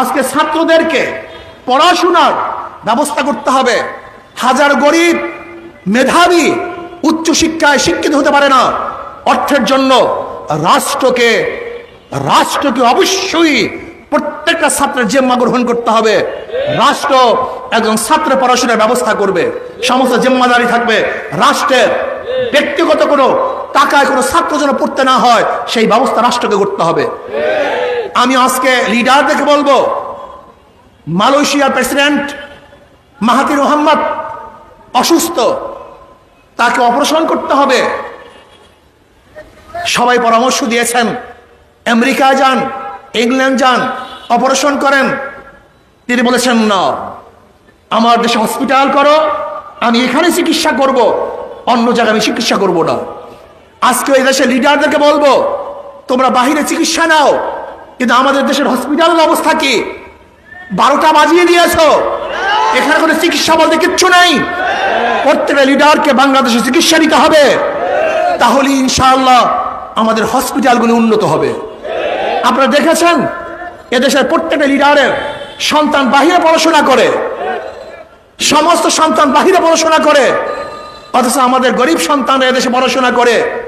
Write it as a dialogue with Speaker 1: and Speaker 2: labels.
Speaker 1: আজকে ছাত্রদেরকে পড়াশোনার ব্যবস্থা করতে হবে। হাজার গরিব, মেধাবী উচ্চ শিক্ষায় শিক্ষিত হতে পারে না। অর্থের জন্য রাষ্ট্রকে রাষ্ট্রকে অবশ্যই প্রত্যেকটা ছাত্রের জেম্মা গ্রহণ করতে হবে। রাষ্ট্র একজন ছাত্রের পড়াশোনার ব্যবস্থা করবে। সমস্ত জিম্মাদারি থাকবে। রাষ্ট্রের ব্যক্তিগত কোনো টাকায় কোনো ছাত্র যেন পড়তে না হয়, সেই ব্যবস্থা রাষ্ট্রকে করতে হবে। আমি আজকে লিডারদেরকে বলব, মালয়েশিয়ার প্রেসিডেন্ট মাহাতির মোহাম্মদ অসুস্থ, তাকে অপারেশন করতে হবে। সবাই পরামর্শ দিয়েছেন, আমেরিকা যান, ইংল্যান্ড যান, অপারেশন করেন। তিনি বলেছেন, না, আমার দেশে হসপিটাল করো, আমি এখানে চিকিৎসা করব, অন্য জায়গায় আমি চিকিৎসা করব না। আজকে এই দেশের লিডারদেরকে বলব, তোমরা বাহিরে চিকিৎসা নাও কিন্তু আমাদের দেশের হসপিটালের অবস্থা কি? বারোটা বাজিয়ে দিয়েছ। এখানে কোনো চিকিৎসা বলতে কিচ্ছু নাই। প্রত্যেকটা লিডারকে বাংলাদেশে চিকিৎসা নিতে হবে। তাহলে ইনশাআল্লাহ আমাদের হসপিটালগুলি উন্নত হবে। আপনারা দেখেছেন? এদেশের প্রত্যেকটা লিডারের সন্তান বাহিরে পড়াশোনা করে। সমস্ত সন্তান বাহিরে পড়াশোনা করে। অথচ আমাদের গরিব সন্তানরা এদেশে পড়াশোনা করে।